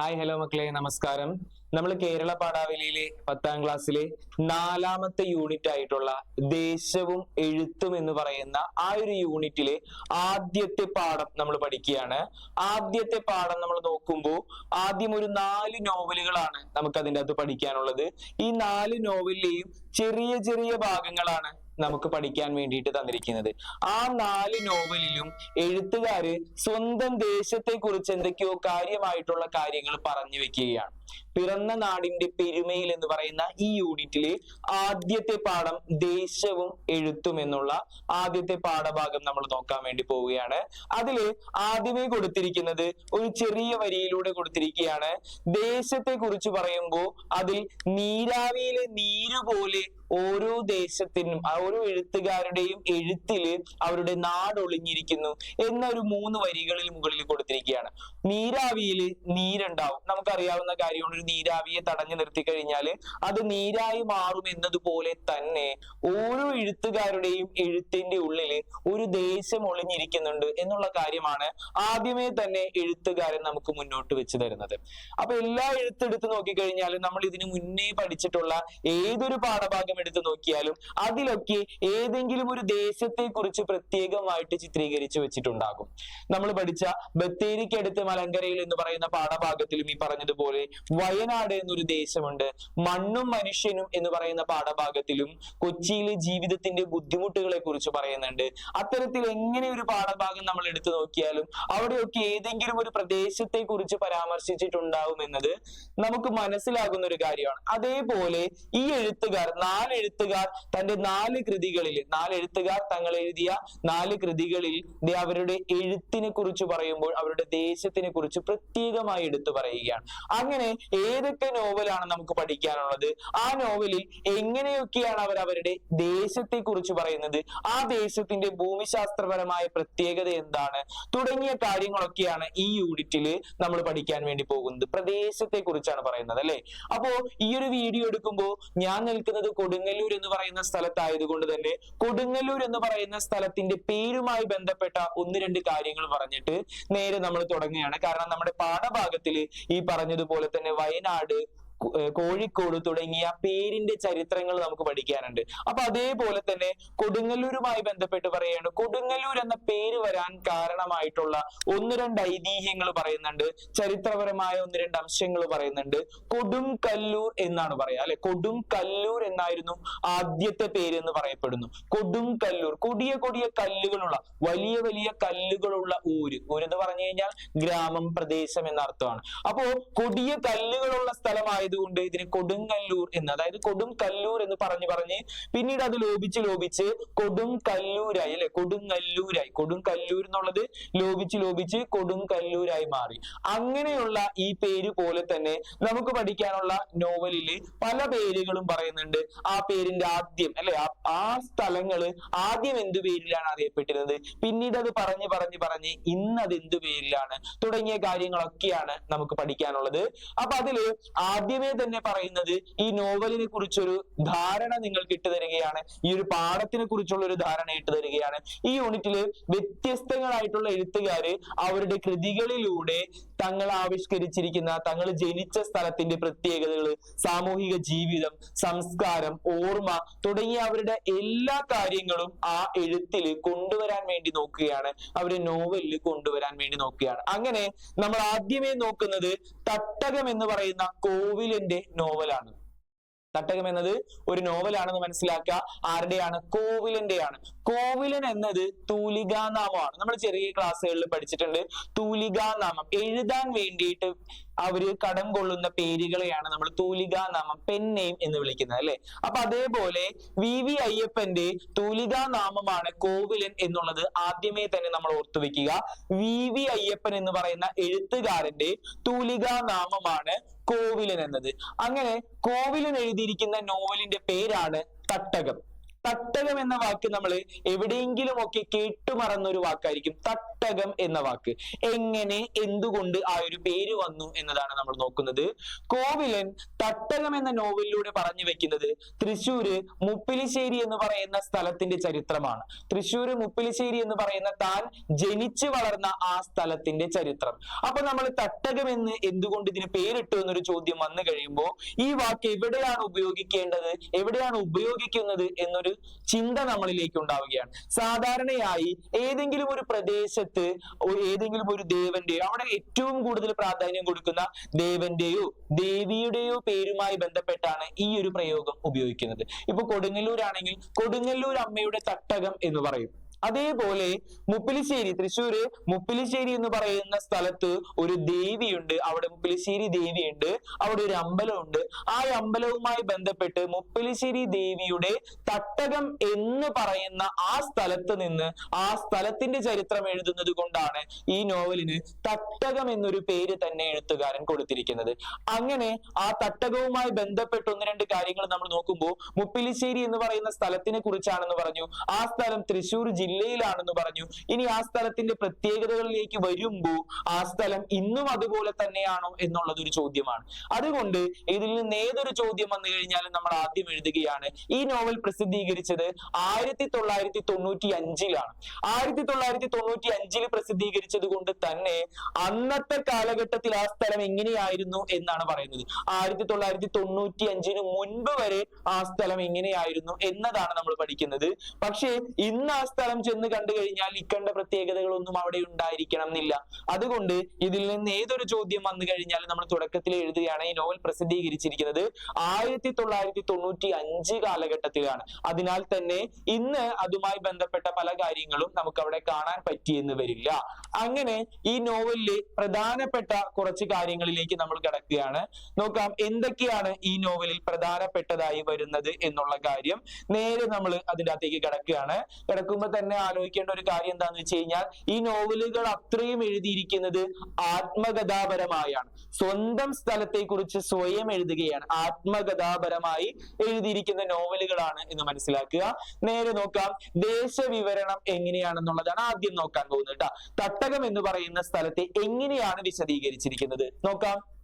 Hi hello മക്കളെ. നമസ്കാരം. നമ്മൾ കേരള പാഠാവലിയിലെ പത്താം ക്ലാസ്സിലെ നാലാമത്തെ യൂണിറ്റ് ആയിട്ടുള്ള ദേശവും എഴുത്തും എന്ന് പറയുന്ന ആ ഒരു യൂണിറ്റിലെ ആദ്യത്തെ പാഠം നമ്മൾ പഠിക്കുകയാണ്. ആദ്യത്തെ പാഠം നമ്മൾ നോക്കുമ്പോൾ ആദ്യം ഒരു നാല് നോവലുകളാണ് നമുക്ക് അതിന്റെ അകത്ത് പഠിക്കാനുള്ളത്. ഈ നാല് നോവലിലെയും ചെറിയ ചെറിയ ഭാഗങ്ങളാണ് നമുക്ക് പഠിക്കാൻ വേണ്ടിയിട്ട് തന്നിരിക്കുന്നത്. ആ നാല് നോവലിലും എഴുത്തുകാര് സ്വന്തം ദേശത്തെ കുറിച്ച് എന്തൊക്കെയോ കാര്യമായിട്ടുള്ള കാര്യങ്ങൾ പറഞ്ഞു വെക്കുകയാണ്. പിറന്ന നാടിന്റെ പെരുമയിൽ എന്ന് പറയുന്ന ഈ യൂണിറ്റിലെ ആദ്യത്തെ പാഠം ദേശവും എഴുത്തും എന്നുള്ള ആദ്യത്തെ പാഠഭാഗം നമ്മൾ നോക്കാൻ വേണ്ടി പോവുകയാണ്. അതിൽ ആദ്യമേ കൊടുത്തിരിക്കുന്നത് ഒരു ചെറിയ വരിയിലൂടെ കൊടുത്തിരിക്കുകയാണ്. ദേശത്തെ കുറിച്ച് പറയുമ്പോൾ അതിൽ നീരാവിയിലെ നീര് പോലെ ഓരോ ദേശത്തിനും ഓരോ എഴുത്തുകാരുടെയും എഴുത്തിൽ അവരുടെ നാട് ഒളിഞ്ഞിരിക്കുന്നു എന്നൊരു മൂന്ന് വരികളിൽ മുകളിൽ കൊടുത്തിരിക്കുകയാണ്. നീരാവിയിൽ നീരുണ്ടാവും. നമുക്കറിയാവുന്ന കാര്യമാണ് ഒരു നീരാവിയെ തടഞ്ഞു നിർത്തി കഴിഞ്ഞാൽ അത് നീരായി മാറും എന്നതുപോലെ തന്നെ ഓരോ എഴുത്തുകാരുടെയും എഴുത്തിന്റെ ഉള്ളിൽ ഒരു ദേശം ഒളിഞ്ഞിരിക്കുന്നുണ്ട് എന്നുള്ള കാര്യമാണ് ആദ്യമേ തന്നെ എഴുത്തുകാരൻ നമുക്ക് മുന്നോട്ട് വെച്ച് തരുന്നത്. അപ്പൊ എല്ലാ എഴുത്തെടുത്ത് നോക്കിക്കഴിഞ്ഞാലും നമ്മൾ ഇതിനു മുന്നേ പഠിച്ചിട്ടുള്ള ഏതൊരു പാഠഭാഗം എടുത്തു നോക്കിയാലും അതിലൊക്കെ ഏതെങ്കിലും ഒരു ദേശത്തെ കുറിച്ച് പ്രത്യേകമായിട്ട് ചിത്രീകരിച്ചു വെച്ചിട്ടുണ്ടാകും. നമ്മൾ പഠിച്ച ബത്തേരിക്കടുത്ത് മലങ്കരയിൽ എന്ന് പറയുന്ന പാഠഭാഗത്തിലും ഈ പറഞ്ഞതുപോലെ വയനാട് എന്നൊരു ദേശമുണ്ട്. മണ്ണും മനുഷ്യനും എന്ന് പറയുന്ന പാഠഭാഗത്തിലും കൊച്ചിയിലെ ജീവിതത്തിന്റെ ബുദ്ധിമുട്ടുകളെ കുറിച്ച് പറയുന്നുണ്ട്. അത്തരത്തിൽ എങ്ങനെ ഒരു പാഠഭാഗം നമ്മൾ എടുത്തു നോക്കിയാലും അവിടെയൊക്കെ ഏതെങ്കിലും ഒരു പ്രദേശത്തെ കുറിച്ച് പരാമർശിച്ചിട്ടുണ്ടാവും എന്നത് നമുക്ക് മനസ്സിലാകുന്ന ഒരു കാര്യമാണ്. അതേപോലെ ഈ എഴുത്തുകാർ നാല് എഴുത്തുകാർ തന്റെ നാല് കൃതികളിൽ നാല് എഴുത്തുകാർ തങ്ങൾ എഴുതിയ നാല് കൃതികളിൽ അവരുടെ എഴുത്തിനെ കുറിച്ച് പറയുമ്പോൾ അവരുടെ ദേശത്തിനെ കുറിച്ച് പ്രത്യേകമായി എടുത്തു പറയുകയാണ്. അങ്ങനെ ഏതൊക്കെ നോവലാണ് നമുക്ക് പഠിക്കാനുള്ളത്? ആ നോവലിൽ എങ്ങനെയൊക്കെയാണ് അവർ അവരുടെ ദേശത്തെ കുറിച്ച് പറയുന്നത്? ആ ദേശത്തിന്റെ ഭൂമിശാസ്ത്രപരമായ പ്രത്യേകത എന്താണ്? തുടങ്ങിയ കാര്യങ്ങളൊക്കെയാണ് ഈ യൂണിറ്റിൽ നമ്മൾ പഠിക്കാൻ വേണ്ടി പോകുന്നത്. പ്രദേശത്തെ കുറിച്ചാണ് പറയുന്നത് അല്ലെ? അപ്പോ ഈ ഒരു വീഡിയോ എടുക്കുമ്പോൾ ഞാൻ നിൽക്കുന്നത് കൊടുങ്ങല്ലൂർ എന്ന് പറയുന്ന സ്ഥലത്തായതുകൊണ്ട് തന്നെ കൊടുങ്ങല്ലൂർ എന്ന് പറയുന്ന സ്ഥലത്തിന്റെ പേരുമായി ബന്ധപ്പെട്ട ഒന്ന് രണ്ട് കാര്യങ്ങൾ പറഞ്ഞിട്ട് നേരെ നമ്മൾ തുടങ്ങുകയാണ്. കാരണം നമ്മുടെ പാഠഭാഗത്തിൽ ഈ പറഞ്ഞതുപോലെ തന്നെ വയനാട് കോ- ഏർ കോഴിക്കോട് തുടങ്ങിയ പേരിന്റെ ചരിത്രങ്ങൾ നമുക്ക് പഠിക്കാനുണ്ട്. അപ്പൊ അതേപോലെ തന്നെ കൊടുങ്ങല്ലൂരുമായി ബന്ധപ്പെട്ട് പറയുകയാണ്. കൊടുങ്ങല്ലൂർ എന്ന പേര് വരാൻ കാരണമായിട്ടുള്ള ഒന്ന് രണ്ട് ഐതിഹ്യങ്ങൾ പറയുന്നുണ്ട്. ചരിത്രപരമായ ഒന്ന് രണ്ട് അംശങ്ങൾ പറയുന്നുണ്ട്. കൊടും കല്ലൂർ എന്നാണ് പറയാ അല്ലെ? കൊടും കല്ലൂർ എന്നായിരുന്നു ആദ്യത്തെ പേര് എന്ന് പറയപ്പെടുന്നു. കൊടും കല്ലൂർ കൊടിയ കൊടിയ കല്ലുകളുള്ള വലിയ വലിയ കല്ലുകളുള്ള ഊര്. ഊര് എന്ന് പറഞ്ഞു കഴിഞ്ഞാൽ ഗ്രാമം പ്രദേശം എന്ന അർത്ഥമാണ് അപ്പോ കൊടിയ കല്ലുകളുള്ള സ്ഥലമായതുകൊണ്ട് ഇതിന് കൊടുങ്കല്ലൂർ എന്ന് അതായത് കൊടും കല്ലൂർ എന്ന് പറഞ്ഞു പറഞ്ഞ് പിന്നീട് അത് ലോപിച്ച് ലോപിച്ച് കൊടും കല്ലൂരായി അല്ലെ? കൊടുങ്കല്ലൂരായി കൊടും കല്ലൂർ എന്നുള്ളത് ലോപിച്ച് ലോപിച്ച് കൊടും കല്ലൂരായി മാറി. അങ്ങനെയുള്ള ഈ പേര് പോലെ തന്നെ നമുക്ക് പഠിക്കാനുള്ള നോവലിൽ പല പേരുകളും പറയുന്നുണ്ട്. ആ പേരിന്റെ ആദ്യം അല്ലെ? ആ- സ്ഥലങ്ങൾ ആദ്യം എന്തു പേരിലാണ് അറിയപ്പെട്ടിരുന്നത്? പിന്നീട് അത് പറഞ്ഞു പറഞ്ഞ് പറഞ്ഞ് ഇന്ന് അത് എന്ത് പേരിലാണ്? തുടങ്ങിയ കാര്യങ്ങളൊക്കെയാണ് നമുക്ക് പഠിക്കാനുള്ളത്. അപ്പൊ അതിൽ ആദ്യമേ തന്നെ പറയുന്നത് ഈ നോവലിനെ കുറിച്ചൊരു ധാരണ നിങ്ങൾക്ക് ഇട്ട് തരികയാണ്. ഈ ഒരു പാഠത്തിനെ കുറിച്ചുള്ള ഒരു ധാരണ ഇട്ട് തരികയാണ്. ഈ യൂണിറ്റിൽ വ്യത്യസ്തങ്ങളായിട്ടുള്ള എഴുത്തുകാര് അവരുടെ കൃതികളിലൂടെ തങ്ങൾ ആവിഷ്കരിച്ചിരിക്കുന്ന തങ്ങൾ ജനിച്ച സ്ഥലത്തിന്റെ പ്രത്യേകതകൾ സാമൂഹിക ജീവിതം സംസ്കാരം ഓർമ്മ തുടങ്ങിയ അവരുടെ എല്ലാ കാര്യങ്ങളും ആ എഴുത്തിൽ കൊണ്ടുവരാൻ വേണ്ടി നോക്കുകയാണ്. അവർ നോവലിൽ കൊണ്ടുവരാൻ വേണ്ടി നോക്കുകയാണ്. അങ്ങനെ നമ്മൾ ആദ്യമേ നോക്കുന്നത് തട്ടകം എന്ന് പറയുന്ന കോവിലിന്റെ നോവലാണ്. തട്ടകം എന്നത് ഒരു നോവലാണെന്ന് മനസ്സിലാക്കുക. ആരുടെയാണ്? കോവിലിന്റെയാണ്. കോവിലൻ എന്നത് തൂലികാനാമമാണ്. നമ്മൾ ചെറിയ ക്ലാസ്സുകളിൽ പഠിച്ചിട്ടുണ്ട്. തൂലികാനാമം. എഴുതാൻ വേണ്ടിയിട്ട് അവർ കടം കൊള്ളുന്ന പേരുകളെയാണ് നമ്മൾ തൂലികാനാമം പെൻ നെയിം എന്ന് വിളിക്കുന്നത് അല്ലെ? അപ്പൊ അതേപോലെ വി വി അയ്യപ്പന്റെ തൂലികാനാമമാണ് കോവിലൻ എന്നുള്ളത് ആദ്യമേ തന്നെ നമ്മൾ ഓർത്തു വെക്കുക. വി വി അയ്യപ്പൻ എന്ന് പറയുന്ന എഴുത്തുകാരന്റെ തൂലികാനാമമാണ് കോവിലൻ എന്നത്. അങ്ങനെ കോവിലൻ എഴുതിയിരിക്കുന്ന നോവലിന്റെ പേരാണ് തട്ടകം. തട്ടകം എന്ന വാക്ക് നമ്മൾ എവിടെയെങ്കിലും ഒക്കെ കേട്ടുമറന്ന ഒരു വാക്കായിരിക്കും തട്ടകം എന്ന വാക്ക്. എങ്ങനെ എന്തുകൊണ്ട് ആ ഒരു പേര് വന്നു എന്നതാണ് നമ്മൾ നോക്കുന്നത്. കോവിലൻ തട്ടകം എന്ന നോവലിലൂടെ പറഞ്ഞു വെക്കുന്നത് തൃശ്ശൂര് മുപ്പിലിശ്ശേരി എന്ന് പറയുന്ന സ്ഥലത്തിന്റെ ചരിത്രമാണ്. തൃശ്ശൂര് മുപ്പിലിശ്ശേരി എന്ന് പറയുന്ന താൻ ജനിച്ചു വളർന്ന ആ സ്ഥലത്തിന്റെ ചരിത്രം. അപ്പൊ നമ്മൾ തട്ടകം എന്ന് എന്തുകൊണ്ട് ഇതിന് പേരിട്ടു എന്നൊരു ചോദ്യം വന്നു കഴിയുമ്പോൾ ഈ വാക്ക് എവിടെയാണ് ഉപയോഗിക്കേണ്ടത്? എവിടെയാണ് ഉപയോഗിക്കുന്നത് എന്നൊരു ചിന്ത നമ്മളിലേക്ക് ഉണ്ടാവുകയാണ്. സാധാരണയായി ഏതെങ്കിലും ഒരു പ്രദേശത്ത് ഏതെങ്കിലും ഒരു ദേവന്റെയോ അവിടെ ഏറ്റവും കൂടുതൽ പ്രാധാന്യം കൊടുക്കുന്ന ദേവന്റെയോ ദേവിയുടെയോ പേരുമായി ബന്ധപ്പെട്ടാണ് ഈ ഒരു പ്രയോഗം ഉപയോഗിക്കുന്നത്. ഇപ്പൊ കൊടുങ്ങല്ലൂർ ആണെങ്കിൽ കൊടുങ്ങല്ലൂർ അമ്മയുടെ തട്ടകം എന്ന് പറയും. അതേപോലെ മുപ്പിലിശ്ശേരി തൃശ്ശൂര് മുപ്പിലിശ്ശേരി എന്ന് പറയുന്ന സ്ഥലത്ത് ഒരു ദേവിയുണ്ട്. അവിടെ മുപ്പിലിശ്ശേരി ദേവിയുണ്ട്. അവിടെ ഒരു അമ്പലമുണ്ട്. ആ അമ്പലവുമായി ബന്ധപ്പെട്ട് മുപ്പിലിശ്ശേരി ദേവിയുടെ തട്ടകം എന്ന് പറയുന്ന ആ സ്ഥലത്ത് നിന്ന് ആ സ്ഥലത്തിന്റെ ചരിത്രം എഴുതുന്നത് കൊണ്ടാണ് ഈ നോവലിന് തട്ടകം എന്നൊരു പേര് തന്നെ എഴുത്തുകാരൻ കൊടുത്തിരിക്കുന്നത്. അങ്ങനെ ആ തട്ടകവുമായി ബന്ധപ്പെട്ട് ഒന്ന് രണ്ട് കാര്യങ്ങൾ നമ്മൾ നോക്കുമ്പോൾ മുപ്പിലിശ്ശേരി എന്ന് പറയുന്ന സ്ഥലത്തിനെ കുറിച്ചാണെന്ന് പറഞ്ഞു. ആ സ്ഥലം തൃശ്ശൂർ ജില്ലയിലാണെന്ന് പറഞ്ഞു. ഇനി ആ സ്ഥലത്തിന്റെ പ്രത്യേകതകളിലേക്ക് വരുമ്പോൾ ആ സ്ഥലം ഇന്നും അതുപോലെ തന്നെയാണോ എന്നുള്ളത് ഒരു ചോദ്യമാണ്. അതുകൊണ്ട് ഇതിൽ നിന്ന് ഏതൊരു ചോദ്യം വന്നു കഴിഞ്ഞാലും നമ്മൾ ആദ്യം എഴുതുകയാണ്. ഈ നോവൽ പ്രസിദ്ധീകരിച്ചത് ആയിരത്തി തൊള്ളായിരത്തി തൊണ്ണൂറ്റി അഞ്ചിലാണ് ആയിരത്തി തൊള്ളായിരത്തി തൊണ്ണൂറ്റി അഞ്ചിൽ പ്രസിദ്ധീകരിച്ചത് കൊണ്ട് തന്നെ അന്നത്തെ കാലഘട്ടത്തിൽ ആ സ്ഥലം എങ്ങനെയായിരുന്നു എന്നാണ് പറയുന്നത്. ആയിരത്തി തൊള്ളായിരത്തി തൊണ്ണൂറ്റി അഞ്ചിന് മുൻപ് വരെ ആ സ്ഥലം എങ്ങനെയായിരുന്നു എന്നതാണ് നമ്മൾ പഠിക്കുന്നത്. പക്ഷേ ഇന്ന് ആ സ്ഥലം ചെന്ന് കണ്ടു കഴിഞ്ഞാൽ ഇക്കണ്ട പ്രത്യേകതകളൊന്നും അവിടെ ഉണ്ടായിരിക്കണം എന്നില്ല. അതുകൊണ്ട് ഇതിൽ നിന്ന് ഏതൊരു ചോദ്യം വന്നു കഴിഞ്ഞാൽ നമ്മൾ തുടക്കത്തിൽ എഴുതുകയാണ് ഈ നോവൽ പ്രസിദ്ധീകരിച്ചിരിക്കുന്നത് ആയിരത്തി തൊള്ളായിരത്തി തൊണ്ണൂറ്റി അഞ്ച് കാലഘട്ടത്തിലാണ്. അതിനാൽ തന്നെ ഇന്ന് അതുമായി ബന്ധപ്പെട്ട പല കാര്യങ്ങളും നമുക്ക് അവിടെ കാണാൻ പറ്റിയെന്ന് വരില്ല. അങ്ങനെ ഈ നോവലിലെ പ്രധാനപ്പെട്ട കുറച്ച് കാര്യങ്ങളിലേക്ക് നമ്മൾ കിടക്കുകയാണ്. നോക്കാം എന്തൊക്കെയാണ് ഈ നോവലിൽ പ്രധാനപ്പെട്ടതായി വരുന്നത് എന്നുള്ള കാര്യം നേരെ നമ്മൾ അതിന്റെ അകത്തേക്ക് കിടക്കുകയാണ്. കിടക്കുമ്പോൾ തന്നെ ആലോചിക്കേണ്ട ഒരു കാര്യം എന്താണെന്ന് വെച്ച് കഴിഞ്ഞാൽ ഈ നോവലുകൾ അത്രയും എഴുതിയിരിക്കുന്നത് ആത്മകഥാപരമായാണ്. സ്വന്തം സ്ഥലത്തെ കുറിച്ച് സ്വയം എഴുതുകയാണ്. ആത്മകഥാപരമായി എഴുതിയിരിക്കുന്ന നോവലുകളാണ് എന്ന് മനസ്സിലാക്കുക. നേരെ നോക്കാം. ദേശവിവരണം എങ്ങനെയാണെന്നുള്ളതാണ് ആദ്യം നോക്കാൻ പോകുന്നത് കേട്ടോ തട്ടകം എന്ന് പറയുന്ന സ്ഥലത്തെ എങ്ങനെയാണ് വിശദീകരിച്ചിരിക്കുന്നത്? നോക്കാം.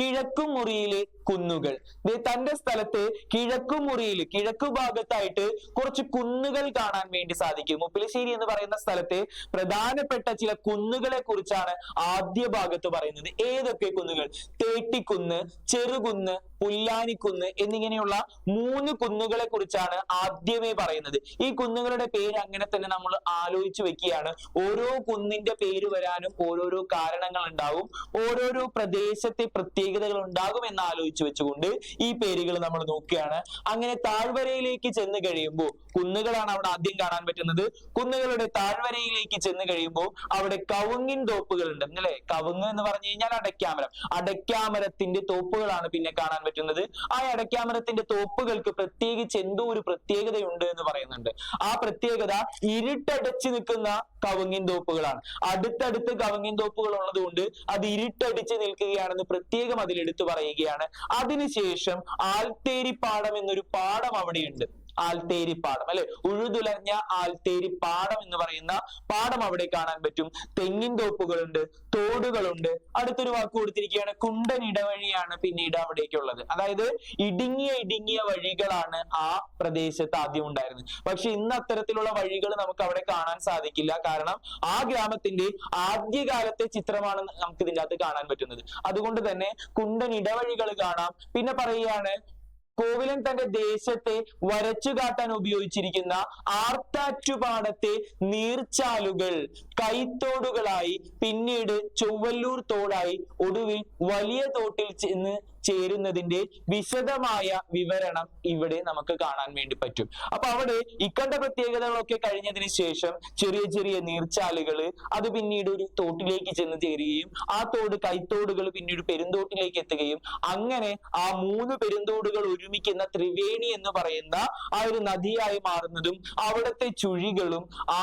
കിഴക്കുമുറിയിലെ കുന്നുകൾ. തന്റെ സ്ഥലത്ത് കിഴക്കുമുറിയിൽ കിഴക്കു ഭാഗത്തായിട്ട് കുറച്ച് കുന്നുകൾ കാണാൻ വേണ്ടി സാധിക്കും. മുപ്പിലശ്ശേരി എന്ന് പറയുന്ന സ്ഥലത്തെ പ്രധാനപ്പെട്ട ചില കുന്നുകളെ കുറിച്ചാണ് ആദ്യ ഭാഗത്ത് പറയുന്നത്. ഏതൊക്കെ കുന്നുകൾ? തേട്ടിക്കുന്ന് ചെറുകുന്ന് പുല്ലാനിക്കുന്ന് എന്നിങ്ങനെയുള്ള മൂന്ന് കുന്നുകളെ കുറിച്ചാണ് ആദ്യമേ പറയുന്നത്. ഈ കുന്നുകളുടെ പേര് അങ്ങനെ തന്നെ നമ്മൾ ആലോചിച്ചു വെക്കുകയാണ്. ഓരോ കുന്നിന്റെ പേര് വരാനും ഓരോരോ കാരണങ്ങൾ ഉണ്ടാവും. ഓരോരോ പ്രദേശത്തെ പ്രത്യേകതകൾ ഉണ്ടാകും എന്ന് ആലോചിച്ച് വെച്ചുകൊണ്ട് ഈ പേരുകൾ നമ്മൾ നോക്കുകയാണ്. അങ്ങനെ താഴ്വരയിലേക്ക് ചെന്ന് കഴിയുമ്പോൾ കുന്നുകളാണ് അവിടെ ആദ്യം കാണാൻ പറ്റുന്നത്. കുന്നുകളുടെ താഴ്വരയിലേക്ക് ചെന്ന് കഴിയുമ്പോൾ അവിടെ കവുങ്ങിൻ തോപ്പുകൾ ഉണ്ട് അല്ലേ? കവുങ്ങ് എന്ന് പറഞ്ഞു കഴിഞ്ഞാൽ അടയ്ക്കാമരം. അടയ്ക്കാമരത്തിന്റെ തോപ്പുകളാണ് പിന്നെ കാണാൻ പറ്റുന്നത്. ആ അടയ്ക്കാമരത്തിന്റെ തോപ്പുകൾക്ക് പ്രത്യേകിച്ച് എന്തോ ഒരു പ്രത്യേകതയുണ്ട് എന്ന് പറയുന്നുണ്ട്. ആ പ്രത്യേകത ഇരുട്ടടച്ചു നിൽക്കുന്ന കവുങ്ങിൻ തോപ്പുകളാണ്. അടുത്തടുത്ത് കവുങ്ങിൻ തോപ്പുകൾ ഉള്ളതുകൊണ്ട് അത് ഇരുട്ടടിച്ച് നിൽക്കുകയാണെന്ന് പ്രത്യേകം അതിൽ എടുത്തു പറയുകയാണ്. അതിനുശേഷം ആൽത്തേരി പാടം എന്നൊരു പാടം അവിടെയുണ്ട്. ആൽത്തേരി പാടം അല്ലെ? ഉഴുതുലഞ്ഞ ആൽത്തേരി പാടം എന്ന് പറയുന്ന പാടം അവിടെ കാണാൻ പറ്റും. തെങ്ങിൻ തോപ്പുകളുണ്ട് തോടുകളുണ്ട്. അടുത്തൊരു വാക്ക് കൊടുത്തിരിക്കുകയാണ് കുണ്ടൻ ഇടവഴിയാണ് പിന്നീട് അവിടേക്കുള്ളത്. അതായത് ഇടുങ്ങിയ ഇടുങ്ങിയ വഴികളാണ് ആ പ്രദേശത്ത് ആദ്യം ഉണ്ടായിരുന്നത്. പക്ഷെ ഇന്ന് അത്തരത്തിലുള്ള വഴികൾ നമുക്ക് അവിടെ കാണാൻ സാധിക്കില്ല. കാരണം ആ ഗ്രാമത്തിന്റെ ആദ്യകാലത്തെ ചിത്രമാണ് നമുക്ക് ഇതിന്റെ അകത്ത് കാണാൻ പറ്റുന്നത്. അതുകൊണ്ട് തന്നെ കുണ്ടൻ ഇടവഴികൾ കാണാം. പിന്നെ പറയുകയാണ് കോവിലൻ തന്റെ ദേശത്തെ വരച്ചു കാട്ടാൻ ഉപയോഗിച്ചിരിക്കുന്ന ആർത്താറ്റുപാടത്തെ നീർച്ചാലുകൾ കൈത്തോടുകളായി പിന്നീട് ചൊവ്വല്ലൂർ തോടായി ഒടുവിൽ വലിയ തോട്ടിൽ ചെന്ന് ചേരുന്നതിന്റെ വിശദമായ വിവരണം ഇവിടെ നമുക്ക് കാണാൻ വേണ്ടി പറ്റും. അപ്പൊ അവിടെ ഇക്കണ്ട പ്രത്യേകതകളൊക്കെ കഴിഞ്ഞതിന് ശേഷം ചെറിയ ചെറിയ നീർച്ചാലുകൾ അത് പിന്നീട് ഒരു തോട്ടിലേക്ക് ചെന്ന് ചേരുകയും ആ തോട് കൈത്തോടുകൾ പിന്നീട് പെരുന്തോട്ടിലേക്ക് എത്തുകയും അങ്ങനെ ആ മൂന്ന് പെരുന്തോടുകൾ ഒരുമിക്കുന്ന ത്രിവേണി എന്ന് പറയുന്ന ആ ഒരു നദിയായി മാറുന്നതും അവിടുത്തെ ചുഴികളും ആ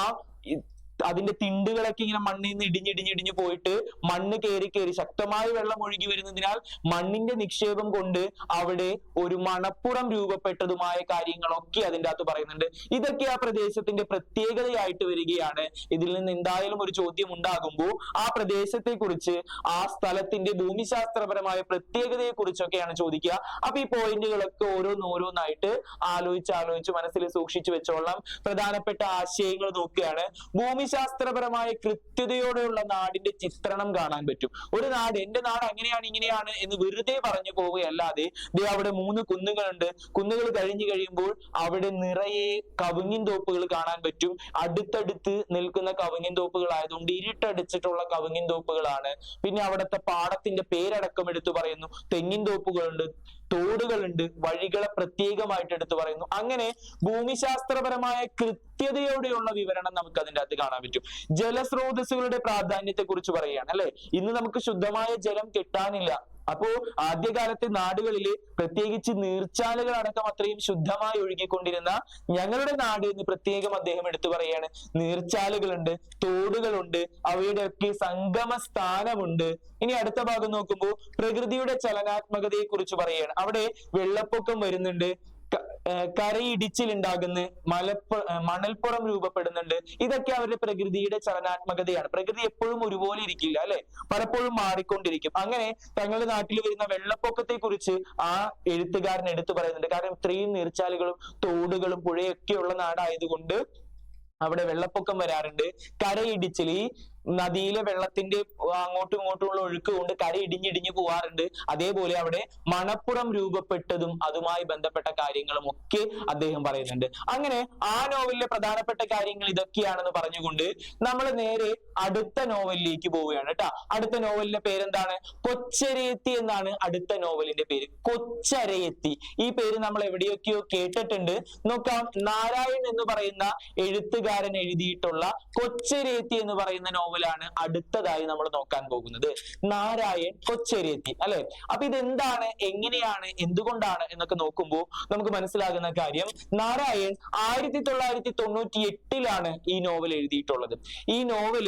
അതിന്റെ തിണ്ടുകളൊക്കെ ഇങ്ങനെ മണ്ണിൽ നിന്ന് ഇടിഞ്ഞിടിഞ്ഞിടിഞ്ഞ് പോയിട്ട് മണ്ണ് കയറി കയറി ശക്തമായ വെള്ളം ഒഴുകി വരുന്നതിനാൽ മണ്ണിന്റെ നിക്ഷേപം കൊണ്ട് അവിടെ ഒരു മണപ്പുറം രൂപപ്പെട്ടതുമായ കാര്യങ്ങളൊക്കെ അതിന്റെ അകത്ത് പറയുന്നുണ്ട്. ഇതൊക്കെ ആ പ്രദേശത്തിന്റെ പ്രത്യേകതയായിട്ട് വരികയാണ്. ഇതിൽ നിന്ന് എന്തായാലും ഒരു ചോദ്യം ഉണ്ടാകുമ്പോൾ ആ പ്രദേശത്തെ കുറിച്ച് ആ സ്ഥലത്തിന്റെ ഭൂമിശാസ്ത്രപരമായ പ്രത്യേകതയെ കുറിച്ചൊക്കെയാണ് ചോദിക്കുക. അപ്പൊ ഈ പോയിന്റുകളൊക്കെ ഓരോന്നോരോന്നായിട്ട് ആലോചിച്ച് ആലോചിച്ച് മനസ്സിൽ സൂക്ഷിച്ചു വെച്ചോളാം പ്രധാനപ്പെട്ട ആശയങ്ങൾ നോക്കുകയാണ്. ഭൂമിശാസ്ത്രപരമായ കൃത്യതയോടെയുള്ള നാടിന്റെ ചിത്രണം കാണാൻ പറ്റും. ഒരു നാട് എന്റെ നാട് അങ്ങനെയാണ് ഇങ്ങനെയാണ് എന്ന് വെറുതെ പറഞ്ഞു പോവുകയല്ലാതെ ദേ അവിടെ മൂന്ന് കുന്നുകളുണ്ട്. കുന്നുകൾ കഴിഞ്ഞു കഴിയുമ്പോൾ അവിടെ നിറയെ കവുങ്ങിൻ തോപ്പുകൾ കാണാൻ പറ്റും. അടുത്തടുത്ത് നിൽക്കുന്ന കവുങ്ങിൻ തോപ്പുകൾ ആയതുകൊണ്ട് ഇരുട്ടടിച്ചിട്ടുള്ള കവുങ്ങിൻ തോപ്പുകളാണ്. പിന്നെ അവിടുത്തെ പാടത്തിന്റെ പേരടക്കം എടുത്തു പറയുന്നു. തെങ്ങിൻ തോപ്പുകളുണ്ട്. തോടുകളുണ്ട് വഴികളെ പ്രത്യേകമായിട്ട് എടുത്തു പറയുന്നു. അങ്ങനെ ഭൂമിശാസ്ത്രപരമായ കൃത്യതയോടെയുള്ള വിവരണം നമുക്ക് അതിന്റെ അകത്ത് കാണാൻ പറ്റും. ജലസ്രോതസ്സുകളുടെ പ്രാധാന്യത്തെ കുറിച്ച് പറയുകയാണ് അല്ലെ? ഇന്ന് നമുക്ക് ശുദ്ധമായ ജലം കിട്ടാനില്ല. അപ്പോ ആദ്യകാലത്തെ നാടുകളിൽ പ്രത്യേകിച്ച് നീർച്ചാലുകൾ അടക്കം അത്രയും ശുദ്ധമായി ഒഴുകിക്കൊണ്ടിരുന്ന ഞങ്ങളുടെ നാട് എന്ന് പ്രത്യേകം അദ്ദേഹം എടുത്തു പറയാണ്. നീർച്ചാലുകളുണ്ട് തോടുകളുണ്ട് അവയുടെ ഒക്കെ സംഗമ സ്ഥാനമുണ്ട് ഇനി അടുത്ത ഭാഗം നോക്കുമ്പോൾ പ്രകൃതിയുടെ ചലനാത്മകതയെ കുറിച്ച് പറയാണ്. അവിടെ വെള്ളപ്പൊക്കം വരുന്നുണ്ട് കരയിടിച്ചിലുണ്ടാകുന്ന മലപ്പ മണൽപ്പുറം രൂപപ്പെടുന്നുണ്ട്. ഇതൊക്കെ അവരുടെ പ്രകൃതിയുടെ ചലനാത്മകതയാണ്. പ്രകൃതി എപ്പോഴും ഒരുപോലെ ഇരിക്കില്ല അല്ലെ? പലപ്പോഴും മാറിക്കൊണ്ടിരിക്കും. അങ്ങനെ തങ്ങളുടെ നാട്ടിൽ വരുന്ന വെള്ളപ്പൊക്കത്തെ കുറിച്ച് ആ എഴുത്തുകാരൻ എടുത്തു പറയുന്നുണ്ട്. കാരണം ഇത്രയും നീർച്ചാലുകളും തോടുകളും പുഴയൊക്കെ ഉള്ള നാടായതുകൊണ്ട് അവിടെ വെള്ളപ്പൊക്കം വരാറുണ്ട്. കരയിടിച്ചിൽ ഈ നദിയിലെ വെള്ളത്തിന്റെ അങ്ങോട്ടും ഇങ്ങോട്ടുമുള്ള ഒഴുക്ക് കൊണ്ട് കര ഇടിഞ്ഞിടിഞ്ഞു പോവാറുണ്ട്. അതേപോലെ അവിടെ മണപ്പുറം രൂപപ്പെട്ടതും അതുമായി ബന്ധപ്പെട്ട കാര്യങ്ങളും ഒക്കെ അദ്ദേഹം പറയുന്നുണ്ട്. അങ്ങനെ ആ നോവലിലെ പ്രധാനപ്പെട്ട കാര്യങ്ങൾ ഇതൊക്കെയാണെന്ന് പറഞ്ഞുകൊണ്ട് നമ്മൾ നേരെ അടുത്ത നോവലിലേക്ക് പോവുകയാണ് കേട്ടോ അടുത്ത നോവലിന്റെ പേരെന്താണ്? കൊച്ചരയത്തി എന്നാണ് അടുത്ത നോവലിന്റെ പേര്. കൊച്ചരയത്തി. ഈ പേര് നമ്മൾ എവിടെയൊക്കെയോ കേട്ടിട്ടുണ്ട്. നോക്കാം. നാരായൺ എന്ന് പറയുന്ന എഴുത്തുകാരൻ എഴുതിയിട്ടുള്ള കൊച്ചരയത്തി എന്ന് പറയുന്ന നോവലാണ് അടുത്തതായി നമ്മൾ നോക്കാൻ പോകുന്നത്. നാരായൺ കൊച്ചേരിയെത്തി അല്ലെ? അപ്പൊ ഇതെന്താണ്? എങ്ങനെയാണ്? എന്തുകൊണ്ടാണ്? എന്നൊക്കെ നോക്കുമ്പോൾ നമുക്ക് മനസ്സിലാകുന്ന കാര്യം നാരായൺ ആയിരത്തി തൊള്ളായിരത്തി തൊണ്ണൂറ്റി എട്ടിലാണ് ഈ നോവൽ എഴുതിയിട്ടുള്ളത്. ഈ നോവൽ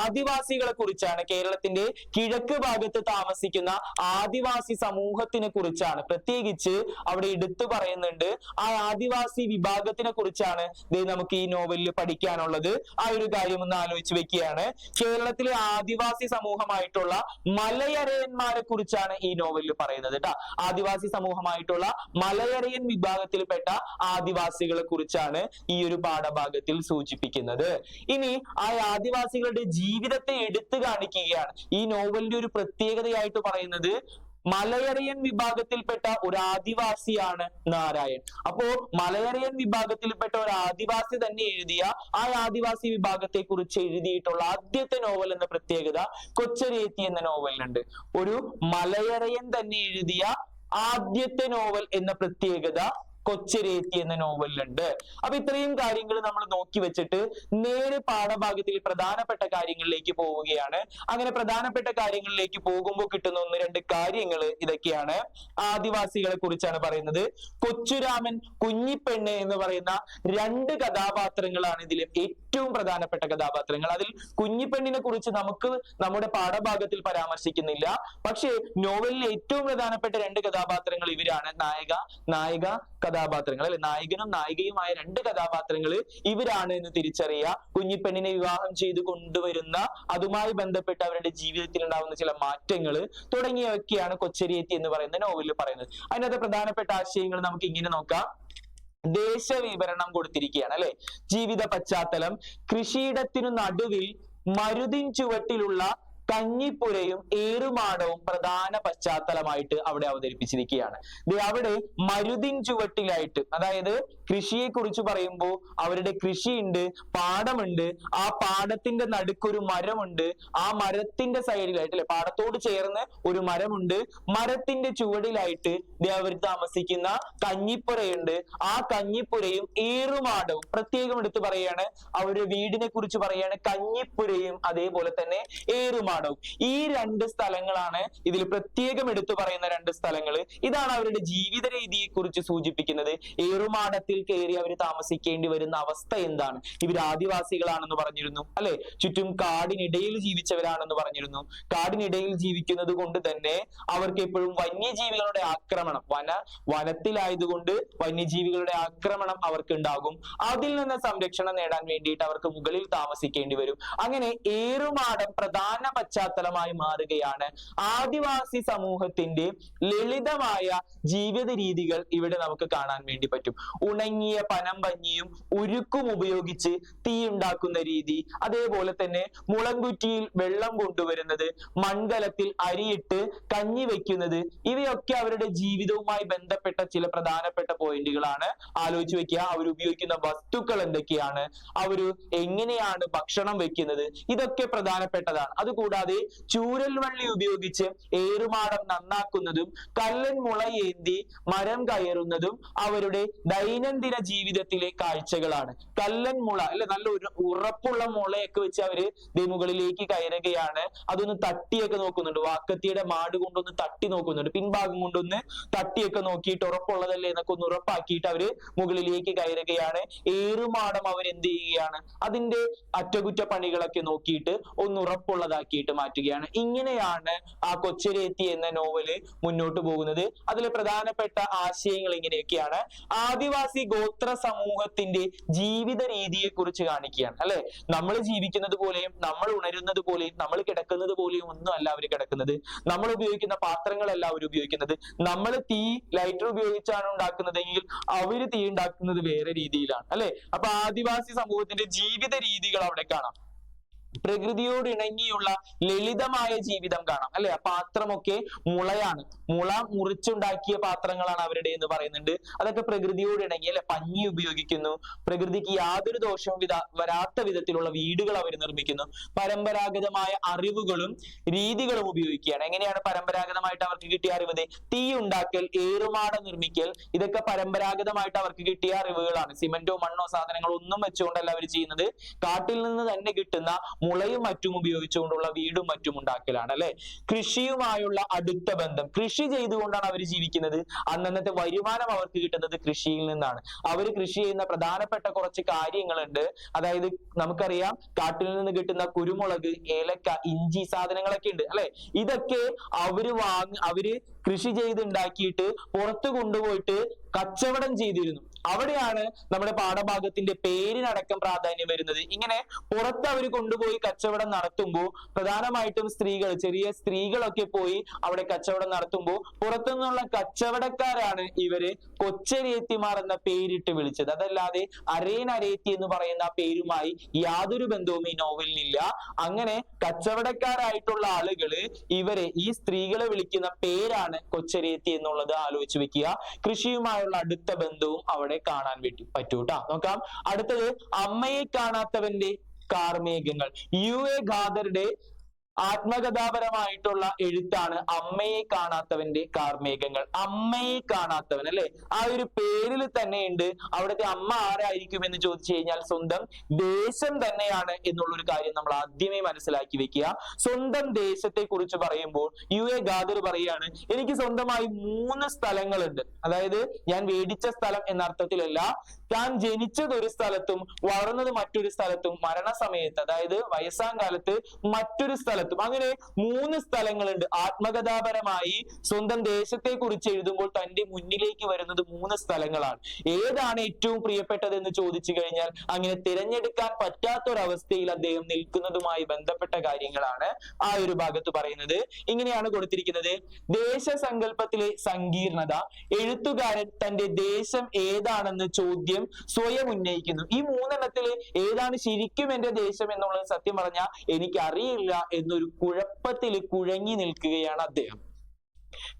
ആദിവാസികളെ കുറിച്ചാണ് കേരളത്തിന്റെ കിഴക്ക് ഭാഗത്ത് താമസിക്കുന്ന ആദിവാസി സമൂഹത്തിനെ കുറിച്ചാണ്. പ്രത്യേകിച്ച് അവിടെ എടുത്തു പറയുന്നുണ്ട് ആ ആദിവാസി വിഭാഗത്തിനെ കുറിച്ചാണ് നമുക്ക് ഈ നോവലിൽ പഠിക്കാനുള്ളത്. ആ ഒരു കാര്യം ഒന്ന് ആലോചിച്ച് വെക്കുകയാണ്. കേരളത്തിലെ ആദിവാസി സമൂഹമായിട്ടുള്ള മലയരയന്മാരെ കുറിച്ചാണ് ഈ നോവലിൽ പറയുന്നത് കേട്ടോ ആദിവാസി സമൂഹമായിട്ടുള്ള മലയരയൻ വിഭാഗത്തിൽപ്പെട്ട ആദിവാസികളെ കുറിച്ചാണ് ഈ ഒരു പാഠഭാഗത്തിൽ സൂചിപ്പിക്കുന്നത്. ഇനി ആ ആദിവാസികളുടെ ജീവിതത്തെ എടുത്തു കാണിക്കുകയാണ്. ഈ നോവലിന്റെ ഒരു പ്രത്യേകതയായിട്ട് പറയുന്നത് മലയറിയൻ വിഭാഗത്തിൽപ്പെട്ട ഒരു ആദിവാസിയാണ് നാരായൺ. അപ്പോ മലയറിയൻ വിഭാഗത്തിൽപ്പെട്ട ഒരു ആദിവാസി തന്നെ എഴുതിയ ആ ആദിവാസി വിഭാഗത്തെ കുറിച്ച് എഴുതിയിട്ടുള്ള ആദ്യത്തെ നോവൽ എന്ന പ്രത്യേകത കൊച്ചരേത്തി എന്ന നോവലിനുണ്ട്. ഒരു മലയറിയൻ തന്നെ എഴുതിയ ആദ്യത്തെ നോവൽ എന്ന പ്രത്യേകത കൊച്ചരേത്തി എന്ന നോവലിലുണ്ട്. അപ്പൊ ഇത്രയും കാര്യങ്ങൾ നമ്മൾ നോക്കി വെച്ചിട്ട് നേരെ പാഠഭാഗത്തിൽ പ്രധാനപ്പെട്ട കാര്യങ്ങളിലേക്ക് പോവുകയാണ്. അങ്ങനെ പ്രധാനപ്പെട്ട കാര്യങ്ങളിലേക്ക് പോകുമ്പോൾ കിട്ടുന്ന ഒന്ന് രണ്ട് കാര്യങ്ങൾ ഇതൊക്കെയാണ്. ആദിവാസികളെ കുറിച്ചാണ് പറയുന്നത്. കൊച്ചുരാമൻ കുഞ്ഞിപ്പെണ്ണ് എന്ന് പറയുന്ന രണ്ട് കഥാപാത്രങ്ങളാണ് ഇതിൽ ഏറ്റവും പ്രധാനപ്പെട്ട കഥാപാത്രങ്ങൾ. അതിൽ കുഞ്ഞിപ്പെണ്ണിനെ കുറിച്ച് നമുക്ക് നമ്മുടെ പാഠഭാഗത്തിൽ പരാമർശിക്കുന്നില്ല. പക്ഷേ നോവലിലെ ഏറ്റവും പ്രധാനപ്പെട്ട രണ്ട് കഥാപാത്രങ്ങൾ ഇവരാണ്. നായക നായിക കഥാപാത്രങ്ങൾ. അല്ലെ? നായകനും നായികയുമായ രണ്ട് കഥാപാത്രങ്ങൾ ഇവരാണ് എന്ന് തിരിച്ചറിയുക. കുഞ്ഞിപ്പെണ്ണിനെ വിവാഹം ചെയ്ത് കൊണ്ടുവരുന്ന അതുമായി ബന്ധപ്പെട്ട് അവരുടെ ജീവിതത്തിൽ ഉണ്ടാകുന്ന ചില മാറ്റങ്ങൾ തുടങ്ങിയവയൊക്കെയാണ് കൊച്ചരിയെത്തി എന്ന് പറയുന്ന നോവലിൽ പറയുന്നത്. അതിനകത്ത് പ്രധാനപ്പെട്ട ആശയങ്ങൾ നമുക്ക് ഇങ്ങനെ നോക്കാം. ദേശവിവരണം കൊടുത്തിരിക്കുകയാണ് അല്ലെ? ജീവിത പശ്ചാത്തലം. കൃഷിയിടത്തിനു നടുവിൽ മരുതിൻ ചുവട്ടിലുള്ള കഞ്ഞിപ്പുരയും ഏറുമാടവും പ്രധാന പശ്ചാത്തലമായിട്ട് അവിടെ അവതരിപ്പിച്ചിരിക്കുകയാണ്. ദേ അവിടെ മരുതിൻ ചുവട്ടിലായിട്ട് അതായത് കൃഷിയെ കുറിച്ച് പറയുമ്പോൾ അവരുടെ കൃഷിയുണ്ട് പാടമുണ്ട് ആ പാടത്തിന്റെ നടുക്കൊരു മരമുണ്ട് ആ മരത്തിന്റെ സൈഡിലായിട്ട് അല്ലെ പാടത്തോട് ചേർന്ന് ഒരു മരമുണ്ട് മരത്തിന്റെ ചുവടിലായിട്ട് അവർ താമസിക്കുന്ന കഞ്ഞിപ്പുരയുണ്ട് ആ കഞ്ഞിപ്പുരയും ഏറുമാടവും പ്രത്യേകം എടുത്ത് പറയാണ് അവരുടെ വീടിനെ കുറിച്ച് പറയാണ് കഞ്ഞിപ്പുരയും അതേപോലെ തന്നെ ഏറുമാടവും. ഈ രണ്ട് സ്ഥലങ്ങളാണ് ഇതിൽ പ്രത്യേകം എടുത്തു പറയുന്ന രണ്ട് സ്ഥലങ്ങൾ ഇതാണ് അവരുടെ ജീവിത രീതിയെ കുറിച്ച് സൂചിപ്പിക്കുന്നത്. ഏറുമാടത്തിൽ കയറി അവർ താമസിക്കേണ്ടി വരുന്ന അവസ്ഥ എന്താണ്? ഇവർ ആദിവാസികളാണെന്ന് പറഞ്ഞിരുന്നു അല്ലെ? ചുറ്റും കാടിനിടയിൽ ജീവിച്ചവരാണെന്ന് പറഞ്ഞിരുന്നു. കാടിനിടയിൽ ജീവിക്കുന്നത് കൊണ്ട് തന്നെ അവർക്ക് എപ്പോഴും വന്യജീവികളുടെ ആക്രമണം വന വനത്തിലായതുകൊണ്ട് വന്യജീവികളുടെ ആക്രമണം അവർക്ക് ഉണ്ടാകും അതിൽ നിന്ന് സംരക്ഷണം നേടാൻ വേണ്ടിയിട്ട് അവർക്ക് മുകളിൽ താമസിക്കേണ്ടി വരും. അങ്ങനെ ഏറുമാടം പ്രധാന പശ്ചാത്തലമായി മാറുകയാണ്. ആദിവാസി സമൂഹത്തിന്റെ ലളിതമായ ജീവിത രീതികൾ ഇവിടെ നമുക്ക് കാണാൻ വേണ്ടി പറ്റും. ഉണങ്ങിയ പനമ്പഞ്ഞിയും ഉരുക്കും ഉപയോഗിച്ച് തീ ഉണ്ടാക്കുന്ന രീതി. അതേപോലെ തന്നെ മുളങ്കുറ്റിയിൽ വെള്ളം കൊണ്ടുവരുന്നത് മൺകലത്തിൽ അരിയിട്ട് കഞ്ഞി വെക്കുന്നത് ഇവയൊക്കെ അവരുടെ ജീവിതവുമായി ബന്ധപ്പെട്ട ചില പ്രധാനപ്പെട്ട പോയിന്റുകളാണ്. ആലോചിച്ച് വെക്കുക അവർ ഉപയോഗിക്കുന്ന വസ്തുക്കൾ എന്തൊക്കെയാണ്? അവർ എങ്ങനെയാണ് ഭക്ഷണം വെക്കുന്നത്? ഇതൊക്കെ പ്രധാനപ്പെട്ടതാണ്. അതുകൂടാതെ ചൂരൽ വള്ളി ഉപയോഗിച്ച് ഏറുമാടം നന്നാക്കുന്നതും കല്ലൻ മുളയേന്തി മരം കയറുന്നതും അവരുടെ ദൈനംദിന ജീവിതത്തിലെ കാഴ്ചകളാണ്. കല്ലൻ മുള അല്ലെ നല്ല ഉറപ്പുള്ള മുളയൊക്കെ വെച്ച് അവർ മുകളിലേക്ക് കയറുകയാണ്. അതൊന്ന് തട്ടിയൊക്കെ നോക്കുന്നുണ്ട്. വാക്കത്തിയുടെ മാട് കൊണ്ടൊന്ന് തട്ടി നോക്കുന്നുണ്ട്. പിൻഭാഗം കൊണ്ടൊന്ന് തട്ടിയൊക്കെ നോക്കിയിട്ട് ഉറപ്പുള്ളതല്ലേ എന്നൊക്കെ ഒന്ന് ഉറപ്പാക്കിയിട്ട് അവർ മുകളിലേക്ക് കയറുകയാണ്. ഏറുമാടം അവർ എന്ത് ചെയ്യുകയാണ്? അതിന്റെ അറ്റകുറ്റപ്പണികളൊക്കെ നോക്കിയിട്ട് ഒന്ന് ഉറപ്പുള്ളതാക്കിയിട്ട് മാറ്റുകയാണ്. ഇങ്ങനെയാണ് ആ കൊച്ചരേത്തി എന്ന നോവൽ മുന്നോട്ട് പോകുന്നത്. അതിലെ പ്രധാനപ്പെട്ട ആശയങ്ങൾ ഇങ്ങനെയൊക്കെയാണ്. ആദിവാസി ഗോത്ര സമൂഹത്തിന്റെ ജീവിത രീതിയെ കുറിച്ച് കാണിക്കുകയാണ് അല്ലെ? നമ്മൾ ജീവിക്കുന്നത് പോലെയും നമ്മൾ ഉണരുന്നത് പോലെയും നമ്മൾ കിടക്കുന്നത് പോലെയും ഒന്നും അല്ല അവർ കിടക്കുന്നത്. നമ്മൾ ഉപയോഗിക്കുന്ന പാത്രങ്ങളല്ല അവർ ഉപയോഗിക്കുന്നത്. നമ്മൾ തീ ലൈറ്റർ ഉപയോഗിച്ചാണ് ഉണ്ടാക്കുന്നതെങ്കിൽ അവർ തീ ഉണ്ടാക്കുന്നത് വേറെ രീതിയിലാണ് അല്ലെ? അപ്പൊ ആദിവാസി സമൂഹത്തിന്റെ ജീവിത രീതികൾ അവിടെ കാണാം. പ്രകൃതിയോട് ഇണങ്ങിയുള്ള ലളിതമായ ജീവിതം കാണാം. അല്ലെ? പാത്രമൊക്കെ മുളയാണ്. മുള മുറിച്ചുണ്ടാക്കിയ പാത്രങ്ങളാണ് അവരുടെ എന്ന് പറയുന്നുണ്ട്. അതൊക്കെ പ്രകൃതിയോട് ഇണങ്ങി അല്ലെ? പഞ്ഞി ഉപയോഗിക്കുന്നു. പ്രകൃതിക്ക് യാതൊരു ദോഷവും വിധ വരാത്ത വിധത്തിലുള്ള വീടുകൾ അവർ നിർമ്മിക്കുന്നു. പരമ്പരാഗതമായ അറിവുകളും രീതികളും ഉപയോഗിക്കുകയാണ്. എങ്ങനെയാണ് പരമ്പരാഗതമായിട്ട് അവർക്ക് കിട്ടിയ അറിവ്? തീ ഉണ്ടാക്കൽ ഏറുമാട നിർമ്മിക്കൽ ഇതൊക്കെ പരമ്പരാഗതമായിട്ട് അവർക്ക് കിട്ടിയ അറിവുകളാണ്. സിമന്റോ മണ്ണോ സാധനങ്ങളോ ഒന്നും വെച്ചുകൊണ്ടല്ല അവർ ചെയ്യുന്നത്. കാട്ടിൽ നിന്ന് തന്നെ കിട്ടുന്ന മുളയും മറ്റും ഉപയോഗിച്ചുകൊണ്ടുള്ള വീടും മറ്റും ഉണ്ടാക്കലാണ് അല്ലെ? കൃഷിയുമായുള്ള അടുത്ത ബന്ധം. കൃഷി ചെയ്തുകൊണ്ടാണ് അവർ ജീവിക്കുന്നത്. അന്നന്നത്തെ വരുമാനം അവർക്ക് കിട്ടുന്നത് കൃഷിയിൽ നിന്നാണ്. അവർ കൃഷി ചെയ്യുന്ന പ്രധാനപ്പെട്ട കുറച്ച് കാര്യങ്ങളുണ്ട്. അതായത് നമുക്കറിയാം കാട്ടിൽ നിന്ന് കിട്ടുന്ന കുരുമുളക് ഏലക്ക ഇഞ്ചി സാധനങ്ങളൊക്കെ ഉണ്ട് അല്ലെ? ഇതൊക്കെ അവർ വാങ്ങി അവർ കൃഷി ചെയ്ത് ഉണ്ടാക്കിയിട്ട് പുറത്ത് കൊണ്ടുപോയിട്ട് കച്ചവടം ചെയ്തിരുന്നു. അവിടെയാണ് നമ്മുടെ പാഠഭാഗത്തിന്റെ പേരിനടക്കം പ്രാധാന്യം വരുന്നത്. ഇങ്ങനെ പുറത്ത് അവർ കൊണ്ടുപോയി കച്ചവടം നടത്തുമ്പോൾ പ്രധാനമായിട്ടും സ്ത്രീകൾ ചെറിയ സ്ത്രീകളൊക്കെ പോയി അവിടെ കച്ചവടം നടത്തുമ്പോൾ പുറത്തുനിന്നുള്ള കച്ചവടക്കാരാണ് ഇവർ കൊച്ചരേത്തിമാർ എന്ന പേരിട്ട് വിളിച്ചത്. അതല്ലാതെ അരേൻ അരേത്തി എന്ന് പറയുന്ന പേരുമായി യാതൊരു ബന്ധവും ഈ നോവലിനില്ല അങ്ങനെ കച്ചവടക്കാരായിട്ടുള്ള ആളുകൾ ഇവരെ ഈ സ്ത്രീകളെ വിളിക്കുന്ന പേരാണ് കൊച്ചരേത്തി എന്നുള്ളത് ആലോചിച്ച് വെക്കുക. കൃഷിയുമായുള്ള അടുത്ത ബന്ധവും അവിടെ കാണാൻ വേണ്ടി പറ്റൂട്ടാ. നോക്കാം. അടുത്തത് അമ്മയെ കാണാത്തവന്റെ കാർമേഘങ്ങൾ. യു എ ഖാദറുടെ ആത്മകഥാപരമായിട്ടുള്ള എഴുത്താണ് അമ്മയെ കാണാത്തവന്റെ കാർമേഘങ്ങൾ. അമ്മയെ കാണാത്തവൻ അല്ലെ? ആ ഒരു പേരിൽ തന്നെയുണ്ട് അവിടുത്തെ അമ്മ ആരായിരിക്കും എന്ന് ചോദിച്ചു കഴിഞ്ഞാൽ സ്വന്തം ദേശം തന്നെയാണ് എന്നുള്ള ഒരു കാര്യം നമ്മൾ ആദ്യമേ മനസ്സിലാക്കി വെക്കുക. സ്വന്തം ദേശത്തെ കുറിച്ച് പറയുമ്പോൾ യു എ ഗാദർ പറയാണ് എനിക്ക് സ്വന്തമായി മൂന്ന് സ്ഥലങ്ങളുണ്ട്. അതായത് ഞാൻ വേടിച്ച സ്ഥലം എന്ന അർത്ഥത്തിലല്ല താൻ ജനിച്ചത് ഒരു സ്ഥലത്തും വളർന്നത് മറ്റൊരു സ്ഥലത്തും മരണസമയത്ത് അതായത് വയസ്സാം കാലത്ത് മറ്റൊരു സ്ഥലത്തും. അങ്ങനെ മൂന്ന് സ്ഥലങ്ങളുണ്ട്. ആത്മകഥാപരമായി സ്വന്തം ദേശത്തെ കുറിച്ച് എഴുതുമ്പോൾ തന്റെ മുന്നിലേക്ക് വരുന്നത് മൂന്ന് സ്ഥലങ്ങളാണ്. ഏതാണ് ഏറ്റവും പ്രിയപ്പെട്ടത് എന്ന് ചോദിച്ചു കഴിഞ്ഞാൽ അങ്ങനെ തിരഞ്ഞെടുക്കാൻ പറ്റാത്തൊരവസ്ഥയിൽ അദ്ദേഹം നിൽക്കുന്നതുമായി ബന്ധപ്പെട്ട കാര്യങ്ങളാണ് ആ ഒരു ഭാഗത്ത് പറയുന്നത്. ഇങ്ങനെയാണ് കൊടുത്തിരിക്കുന്നത്. ദേശസങ്കല്പത്തിലെ സങ്കീർണത. എഴുത്തുകാരൻ തന്റെ ദേശം ഏതാണെന്ന് ചോദ്യം സ്വയം ഉന്നയിക്കുന്നു. ഈ മൂന്നെണ്ണത്തിൽ ഏതാണ് ശരിക്കും എന്റെ ദേശം എന്നുള്ളത് സത്യം പറഞ്ഞാൽ എനിക്ക് അറിയില്ല എന്നൊരു കുഴപ്പത്തിൽ കുഴങ്ങി നിൽക്കുകയാണ് അദ്ദേഹം.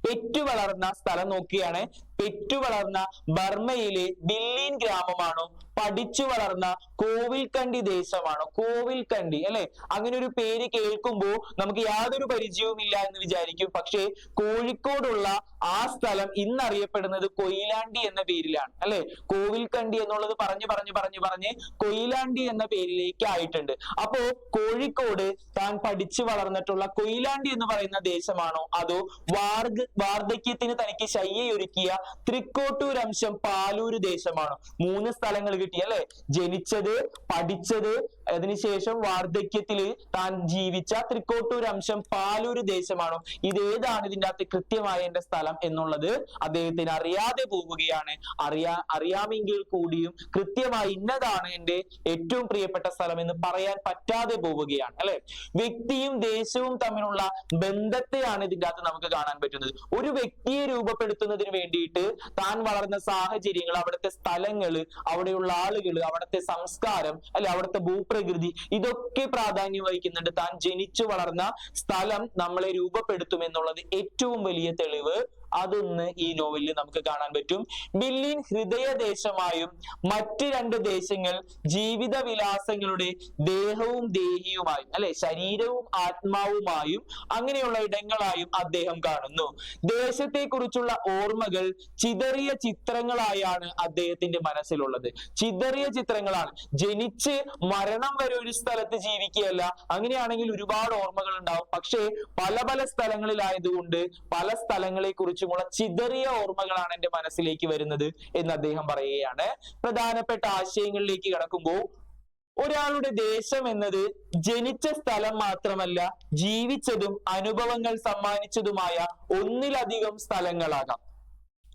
പെറ്റു വളർന്ന സ്ഥലം നോക്കുകയാണ് പെറ്റു വളർന്ന ബർമയിലെ ബില്ലീൻ ഗ്രാമമാണോ? പഠിച്ചു വളർന്ന കോവിൽക്കണ്ടി ദേശമാണോ? കോവിൽക്കണ്ടി അല്ലെ? അങ്ങനെ ഒരു പേര് കേൾക്കുമ്പോൾ നമുക്ക് യാതൊരു പരിചയവും ഇല്ല എന്ന് വിചാരിക്കും. പക്ഷേ കോഴിക്കോടുള്ള ആ സ്ഥലം ഇന്നറിയപ്പെടുന്നത് കൊയിലാണ്ടി എന്ന പേരിലാണ്. അല്ലെ? കോവിൽക്കണ്ടി എന്നുള്ളത് പറഞ്ഞു പറഞ്ഞു പറഞ്ഞു പറഞ്ഞ് കൊയിലാണ്ടി എന്ന പേരിലേക്ക് ആയിട്ടുണ്ട്. അപ്പോ കോഴിക്കോട് താൻ പഠിച്ചു വളർന്നിട്ടുള്ള കൊയിലാണ്ടി എന്ന് പറയുന്ന ദേശമാണോ? അതോ വാർഗ് വാർദ്ധക്യത്തിന് തനിക്ക് ശയ്യയൊരുക്കിയ തൃക്കോട്ടൂർ അംശം പാലൂര് ദേശമാണോ? മൂന്ന് സ്ഥലങ്ങൾ കിട്ടി അല്ലെ? ജനിച്ചത് പഠിച്ചത് അതിനുശേഷം വാർദ്ധക്യത്തിൽ താൻ ജീവിച്ച തൃക്കോട്ടൂർ അംശം പാലൂര് ദേശമാണോ? ഇത് ഏതാണ് ഇതിന്റെ അകത്ത് കൃത്യമായ എന്റെ സ്ഥലം എന്നുള്ളത് അദ്ദേഹത്തിന് അറിയാതെ പോവുകയാണ്. അറിയാ അറിയാമെങ്കിൽ കൂടിയും കൃത്യമായി ഇന്നതാണ് എന്റെ ഏറ്റവും പ്രിയപ്പെട്ട സ്ഥലം എന്ന് പറയാൻ പറ്റാതെ പോവുകയാണ് അല്ലെ? വ്യക്തിയും ദേശവും തമ്മിലുള്ള ബന്ധത്തെയാണ് ഇതിന്റെ അകത്ത് നമുക്ക് കാണാൻ പറ്റുന്നത്. ഒരു വ്യക്തിയെ രൂപപ്പെടുത്തുന്നതിന് വേണ്ടിയിട്ട് താൻ വളർന്ന സാഹചര്യങ്ങൾ അവിടുത്തെ സ്ഥലങ്ങൾ അവിടെയുള്ള ആളുകൾ അവിടുത്തെ സംസ്കാരം അല്ലെ അവിടുത്തെ ഭൂപ്രകൃതി ഇതൊക്കെ പ്രാധാന്യം വഹിക്കുന്നുണ്ട്. താൻ ജനിച്ചു വളർന്ന സ്ഥലം നമ്മളെ രൂപപ്പെടുത്തും എന്നുള്ളത് ഏറ്റവും വലിയ തെളിവ് അതൊന്ന് ഈ നോവലിൽ നമുക്ക് കാണാൻ പറ്റും. ബില്ലിൻ ഹൃദയദേശമായും മറ്റ് രണ്ട് ദേശങ്ങൾ ജീവിത വിലാസങ്ങളുടെ ദേഹവും ദേഹിയുമായും അല്ലെ ശരീരവും ആത്മാവുമായും അങ്ങനെയുള്ള ഇടങ്ങളായും അദ്ദേഹം കാണുന്നു. ദേശത്തെ കുറിച്ചുള്ള ഓർമ്മകൾ ചിതറിയ ചിത്രങ്ങളായാണ് അദ്ദേഹത്തിന്റെ മനസ്സിലുള്ളത്. ചിതറിയ ചിത്രങ്ങളാണ്. ജനിച്ച് മരണം വരെ ഒരു സ്ഥലത്ത് ജീവിക്കുകയല്ല. അങ്ങനെയാണെങ്കിൽ ഒരുപാട് ഓർമ്മകൾ ഉണ്ടാവും. പക്ഷേ പല പല സ്ഥലങ്ങളിലായതുകൊണ്ട് പല സ്ഥലങ്ങളെ കുറിച്ചുമുള്ള ചിതറിയ ഓർമ്മകളാണ് എന്റെ മനസ്സിലേക്ക് വരുന്നത് എന്ന് അദ്ദേഹം പറയുകയാണ്. പ്രധാനപ്പെട്ട ആശയങ്ങളിലേക്ക് കടക്കുമ്പോൾ ഒരാളുടെ ദേശം എന്നത് ജനിച്ച സ്ഥലം മാത്രമല്ല ജീവിച്ചതും അനുഭവങ്ങൾ സമ്മാനിച്ചതുമായ ഒന്നിലധികം സ്ഥലങ്ങളാകാം.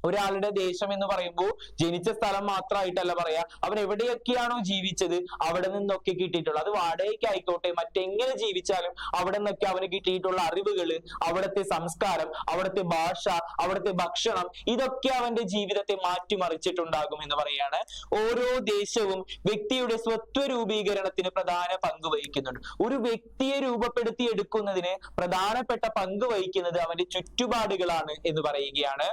ഒരാളുടെ ദേശം എന്ന് പറയുമ്പോൾ ജനിച്ച സ്ഥലം മാത്രമായിട്ടല്ല പറയാ. അവൻ എവിടെയൊക്കെയാണോ ജീവിച്ചത് അവിടെ നിന്നൊക്കെ കിട്ടിയിട്ടുള്ളത് അത് വാടകയ്ക്ക് ആയിക്കോട്ടെ മറ്റെങ്ങനെ ജീവിച്ചാലും അവിടെ നിന്നൊക്കെ അവന് കിട്ടിയിട്ടുള്ള അറിവുകൾ അവിടുത്തെ സംസ്കാരം അവിടുത്തെ ഭാഷ അവിടുത്തെ ഭക്ഷണം ഇതൊക്കെ അവന്റെ ജീവിതത്തെ മാറ്റിമറിച്ചിട്ടുണ്ടാകും എന്ന് പറയാണ്. ഓരോ ദേശവും വ്യക്തിയുടെ സ്വത്വ രൂപീകരണത്തിന് പ്രധാന പങ്ക് വഹിക്കുന്നുണ്ട്. ഒരു വ്യക്തിയെ രൂപപ്പെടുത്തി എടുക്കുന്നതിന് പ്രധാനപ്പെട്ട പങ്ക് വഹിക്കുന്നത് അവന്റെ ചുറ്റുപാടുകളാണ് എന്ന് പറയുകയാണ്.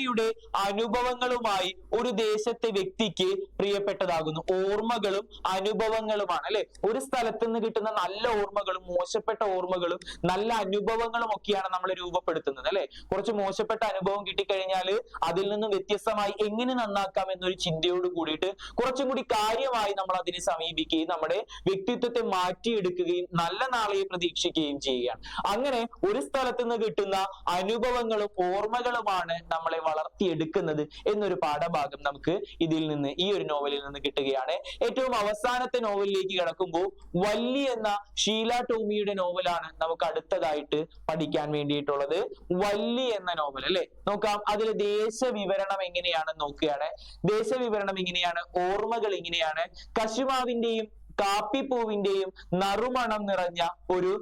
ഓർമ്മയുടെ അനുഭവങ്ങളുമായി ഒരു ദേശത്തെ വ്യക്തിക്ക് പ്രിയപ്പെട്ടതാകുന്നു. ഓർമ്മകളും അനുഭവങ്ങളുമാണ് അല്ലെ? ഒരു സ്ഥലത്ത് നിന്ന് കിട്ടുന്ന നല്ല ഓർമ്മകളും മോശപ്പെട്ട ഓർമ്മകളും നല്ല അനുഭവങ്ങളും ഒക്കെയാണ് നമ്മൾ രൂപപ്പെടുത്തുന്നത് അല്ലെ? കുറച്ച് മോശപ്പെട്ട അനുഭവം കിട്ടിക്കഴിഞ്ഞാൽ അതിൽ നിന്ന് വ്യത്യസ്തമായി എങ്ങനെ നന്നാക്കാം എന്നൊരു ചിന്തയോട് കൂടിയിട്ട് കുറച്ചും കൂടി കാര്യമായി നമ്മൾ അതിനെ സമീപിക്കുകയും നമ്മുടെ വ്യക്തിത്വത്തെ മാറ്റിയെടുക്കുകയും നല്ല നാളെ പ്രതീക്ഷിക്കുകയും ചെയ്യുകയാണ്. അങ്ങനെ ഒരു സ്ഥലത്ത് നിന്ന് കിട്ടുന്ന അനുഭവങ്ങളും ഓർമ്മകളുമാണ് നമ്മളെ വളർത്തിയെടുക്കുന്നത് എന്നൊരു പാഠഭാഗം നമുക്ക് ഇതിൽ നിന്ന് ഈ ഒരു നോവലിൽ നിന്ന് കിട്ടുകയാണ്. ഏറ്റവും അവസാനത്തെ നോവലിലേക്ക് കിടക്കുമ്പോൾ വല്ലി എന്ന ഷീല ടോമിയുടെ നോവലാണ് നമുക്ക് അടുത്തതായിട്ട് പഠിക്കാൻ വേണ്ടിയിട്ടുള്ളത്. വല്ലി എന്ന നോവൽ അല്ലെ? നോക്കാം അതിൽ ദേശവിവരണം എങ്ങനെയാണെന്ന് നോക്കുകയാണ്. ദേശവിവരണം എങ്ങനെയാണ്? ഓർമ്മകൾ എങ്ങനെയാണ്? കശുമാവിന്റെയും കാപ്പിപ്പൂവിന്റെയും നറുമണം നിറഞ്ഞ ഒരു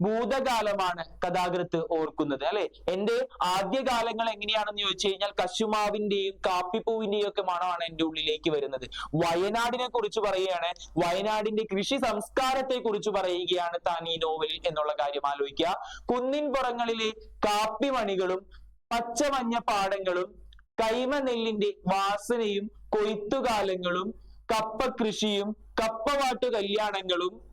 ഭൂതകാലമാണ് കഥാകൃത്ത് ഓർക്കുന്നത് അല്ലെ? എന്റെ ആദ്യകാലങ്ങൾ എങ്ങനെയാണെന്ന് ചോദിച്ചു കഴിഞ്ഞാൽ കശുമാവിന്റെയും കാപ്പിപ്പൂവിന്റെയും ഒക്കെ മണമാണ് എന്റെ ഉള്ളിലേക്ക് വരുന്നത്. വയനാടിനെ കുറിച്ച് പറയുകയാണ് വയനാടിന്റെ കൃഷി സംസ്കാരത്തെ കുറിച്ച് പറയുകയാണ് താൻ ഈ നോവലിൽ എന്നുള്ള കാര്യം ആലോചിക്കുക. കുന്നിൻ പുറങ്ങളിലെ കാപ്പിമണികളും പച്ചമഞ്ഞ പാടങ്ങളും കൈമ നെല്ലിന്റെ വാസനയും കൊയ്ത്തുകാലങ്ങളും കപ്പ കൃഷിയും കപ്പവാട്ടു കല്യാണങ്ങളും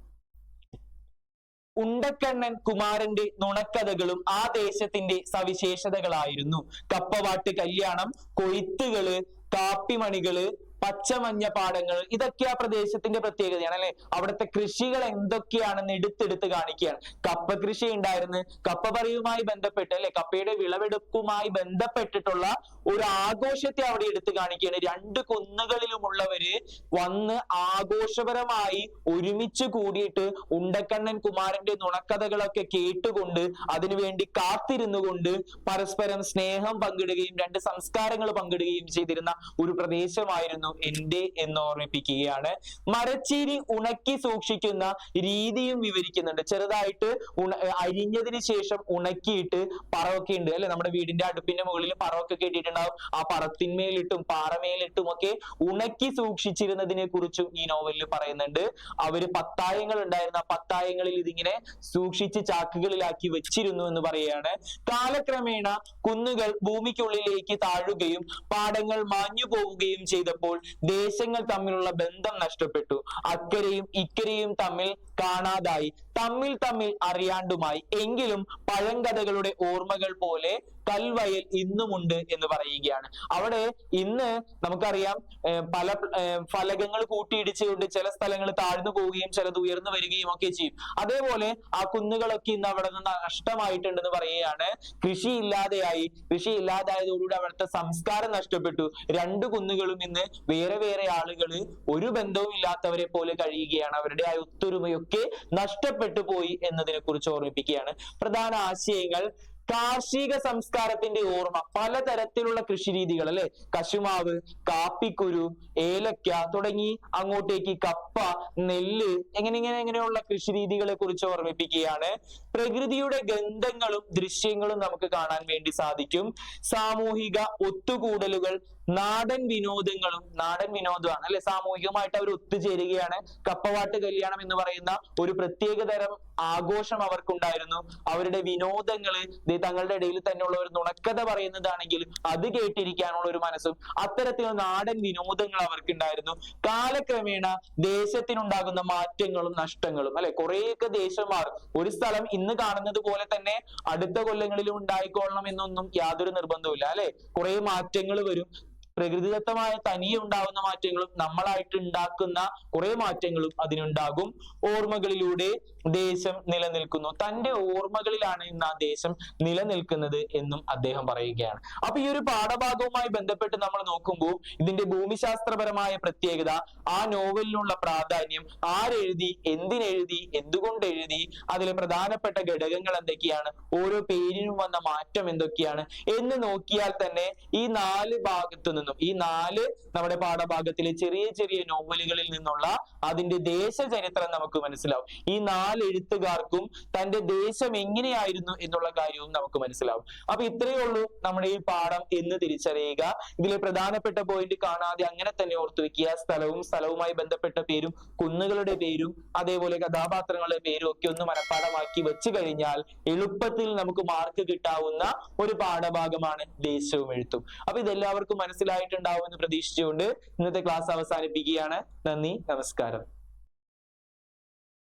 ഉണ്ടക്കണ്ണൻ കുമാരന്റെ നുണക്കഥകളും ആ ദേശത്തിന്റെ സവിശേഷതകളായിരുന്നു. കപ്പവാട്ട് കല്യാണം കൊയ്ത്തുകൾ കാപ്പിമണികൾ പച്ചമഞ്ഞ പാടങ്ങൾ ഇതൊക്കെ ആ പ്രദേശത്തിന്റെ പ്രത്യേകതയാണ് അല്ലെ? അവിടുത്തെ കൃഷികൾ എന്തൊക്കെയാണെന്ന് എടുത്തെടുത്ത് കാണിക്കുകയാണ്. കപ്പ കൃഷി ഉണ്ടായിരുന്നു. കപ്പ പറയുമായി ബന്ധപ്പെട്ട് അല്ലെ? കപ്പയുടെ വിളവെടുപ്പുമായി ബന്ധപ്പെട്ടിട്ടുള്ള ഒരു ആഘോഷത്തെ അവിടെ എടുത്തു കാണിക്കുകയാണ്. രണ്ട് കുന്നുകളിലുമുള്ളവര് വന്ന് ആഘോഷപരമായി ഒരുമിച്ച് കൂടിയിട്ട് ഉണ്ടക്കണ്ണൻ കുമാരന്റെ നുണക്കഥകളൊക്കെ കേട്ടുകൊണ്ട് അതിനുവേണ്ടി കാത്തിരുന്നു കൊണ്ട് പരസ്പരം സ്നേഹം പങ്കിടുകയും രണ്ട് സംസ്കാരങ്ങൾ പങ്കിടുകയും ചെയ്തിരുന്ന ഒരു പ്രദേശമായിരുന്നു എന്റെ എന്ന് ഓർമ്മിപ്പിക്കുകയാണ്. മരച്ചീനി ഉണക്കി സൂക്ഷിക്കുന്ന രീതിയും വിവരിക്കുന്നുണ്ട്. ചെറുതായിട്ട് ഉണ അരിഞ്ഞതിന് ശേഷം ഉണക്കിയിട്ട് പറവൊക്കെ ഉണ്ട് അല്ലെ? നമ്മുടെ വീടിന്റെ അടുപ്പിന്റെ മുകളിൽ പറവൊക്കെ കേട്ടിട്ടുണ്ടാവും ആ പറത്തിന്മേലിട്ടും പാറമേലിട്ടും ഒക്കെ ഉണക്കി സൂക്ഷിച്ചിരുന്നതിനെ കുറിച്ചും ഈ നോവലിൽ പറയുന്നുണ്ട്. അവർ പത്തായങ്ങൾ ഉണ്ടായിരുന്ന പത്തായങ്ങളിൽ ഇതിങ്ങനെ സൂക്ഷിച്ച് ചാക്കുകളിലാക്കി വെച്ചിരുന്നു എന്ന് പറയുകയാണ്. കാലക്രമേണ കുന്നുകൾ ഭൂമിക്കുള്ളിലേക്ക് താഴുകയും പാടങ്ങൾ മാഞ്ഞു പോവുകയും ചെയ്തപ്പോൾ ദേശങ്ങൾ തമ്മിലുള്ള ബന്ധം നഷ്ടപ്പെട്ടു. അക്കരയും ഇക്കരയും തമ്മിൽ കാണാതായി. തമ്മിൽ തമ്മിൽ അറിയാണ്ടുമായി. എങ്കിലും പഴങ്കഥകളുടെ ഓർമ്മകൾ പോലെ കൽവയൽ ഇന്നുമുണ്ട് എന്ന് പറയുകയാണ്. അവിടെ ഇന്ന് നമുക്കറിയാം പല ഫലകങ്ങൾ കൂട്ടിയിടിച്ചുകൊണ്ട് ചില സ്ഥലങ്ങൾ താഴ്ന്നു പോവുകയും ചിലത് ഉയർന്നു വരികയും ഒക്കെ ചെയ്യും. അതേപോലെ ആ കുന്നുകളൊക്കെ ഇന്ന് അവിടെ നിന്ന് നഷ്ടമായിട്ടുണ്ടെന്ന് പറയുകയാണ്. കൃഷി ഇല്ലാതെയായി കൃഷി ഇല്ലാതായതോടുകൂടി അവിടുത്തെ സംസ്കാരം നഷ്ടപ്പെട്ടു. രണ്ട് കുന്നുകളും ഇന്ന് വേറെ വേറെ ആളുകൾ ഒരു ബന്ധവും ഇല്ലാത്തവരെ പോലെ കഴിയുകയാണ്. അവരുടെ ആ ഒത്തൊരുമയൊക്കെ നഷ്ടപ്പെട്ടു പോയി എന്നതിനെ കുറിച്ച് ഓർമ്മിപ്പിക്കുകയാണ്. പ്രധാന ആശയങ്ങൾ കാർഷിക സംസ്കാരത്തിന്റെ ഓർമ്മ പലതരത്തിലുള്ള കൃഷി രീതികൾ അല്ലെ? കശുമാവ് കാപ്പിക്കുരു ഏലക്ക തുടങ്ങി അങ്ങോട്ടേക്ക് കപ്പ നെല്ല് എങ്ങനെ ഇങ്ങനെ എങ്ങനെയുള്ള കൃഷി രീതികളെ കുറിച്ച് ഓർമ്മിപ്പിക്കുകയാണ്. പ്രകൃതിയുടെ ഗന്ധങ്ങളും ദൃശ്യങ്ങളും നമുക്ക് കാണാൻ വേണ്ടി സാധിക്കും. സാമൂഹിക ഒത്തുകൂടലുകൾ നാടൻ വിനോദങ്ങളും നാടൻ വിനോദമാണ് അല്ലെ? സാമൂഹികമായിട്ട് അവർ ഒത്തുചേരുകയാണ്. കപ്പവാട്ട് കല്യാണം എന്ന് പറയുന്ന ഒരു പ്രത്യേക തരം ആഘോഷം അവർക്കുണ്ടായിരുന്നു. അവരുടെ വിനോദങ്ങൾ തങ്ങളുടെ ഇടയിൽ തന്നെയുള്ള ഒരു നുണക്കഥ പറയുന്നതാണെങ്കിൽ അത് കേട്ടിരിക്കാനുള്ള ഒരു മനസ്സും അത്തരത്തിൽ നാടൻ വിനോദങ്ങൾ അവർക്കുണ്ടായിരുന്നു. കാലക്രമേണ ദേശത്തിനുണ്ടാകുന്ന മാറ്റങ്ങളും നഷ്ടങ്ങളും അല്ലെ? കുറേയൊക്കെ ദേശം മാറും ഒരു സ്ഥലം ഇന്ന് കാണുന്നത് പോലെ തന്നെ അടുത്ത കൊല്ലങ്ങളിലും ഉണ്ടായിക്കൊള്ളണം എന്നൊന്നും യാതൊരു നിർബന്ധവുമില്ല അല്ലെ? കുറെ മാറ്റങ്ങൾ വരും. പ്രകൃതിദത്തമായ തനിയെ ഉണ്ടാകുന്ന മാറ്റങ്ങളും നമ്മളായിട്ട് ഉണ്ടാക്കുന്ന കുറെ മാറ്റങ്ങളും അതിനുണ്ടാകും. ഓർമ്മകളിലൂടെ ദേശം നിലനിൽക്കുന്നു. തന്റെ ഓർമ്മകളിലാണ് ഇന്ന് ആ ദേശം നിലനിൽക്കുന്നത് എന്നും അദ്ദേഹം പറയുകയാണ്. അപ്പൊ ഈ ഒരു പാഠഭാഗവുമായി ബന്ധപ്പെട്ട് നമ്മൾ നോക്കുമ്പോൾ ഇതിന്റെ ഭൂമിശാസ്ത്രപരമായ പ്രത്യേകത ആ നോവലിനുള്ള പ്രാധാന്യം ആരെഴുതി എന്തിനെഴുതി എന്തുകൊണ്ട് എഴുതി അതിലെ പ്രധാനപ്പെട്ട ഘടകങ്ങൾ എന്തൊക്കെയാണ് ഓരോ പേരിനും വന്ന മാറ്റം എന്തൊക്കെയാണ് എന്ന് നോക്കിയാൽ തന്നെ ഈ നാല് ഭാഗത്തു ഈ നാല് നമ്മുടെ പാഠഭാഗത്തിലെ ചെറിയ ചെറിയ നോവലുകളിൽ നിന്നുള്ള അതിന്റെ ദേശചരിത്രം നമുക്ക് മനസ്സിലാവും. ഈ നാല് എഴുത്തുകാർക്കും തന്റെ ദേശം എങ്ങനെയായിരുന്നു എന്നുള്ള കാര്യവും നമുക്ക് മനസ്സിലാവും. അപ്പൊ ഇത്രയേ ഉള്ളൂ നമ്മുടെ ഈ പാഠം എന്ന് തിരിച്ചറിയുക. ഇതിലെ പ്രധാനപ്പെട്ട പോയിന്റ് കാണാതെ അങ്ങനെ തന്നെ ഓർത്തു വെക്കുക. സ്ഥലവും സ്ഥലവുമായി ബന്ധപ്പെട്ട പേരും കുന്നുകളുടെ പേരും അതേപോലെ കഥാപാത്രങ്ങളുടെ പേരും ഒക്കെ ഒന്ന് മനഃപ്പാഠമാക്കി വെച്ചു കഴിഞ്ഞാൽ എളുപ്പത്തിൽ നമുക്ക് മാർക്ക് കിട്ടാവുന്ന ഒരു പാഠഭാഗമാണ് ദേശവും എഴുത്തും. അപ്പൊ ഇതെല്ലാവർക്കും മനസ്സിലായിട്ടുണ്ടാവും എന്ന് പ്രതീക്ഷിച്ചുകൊണ്ട് ഇന്നത്തെ ക്ലാസ് അവസാനിപ്പിക്കുകയാണ്. നന്ദി നമസ്കാരം.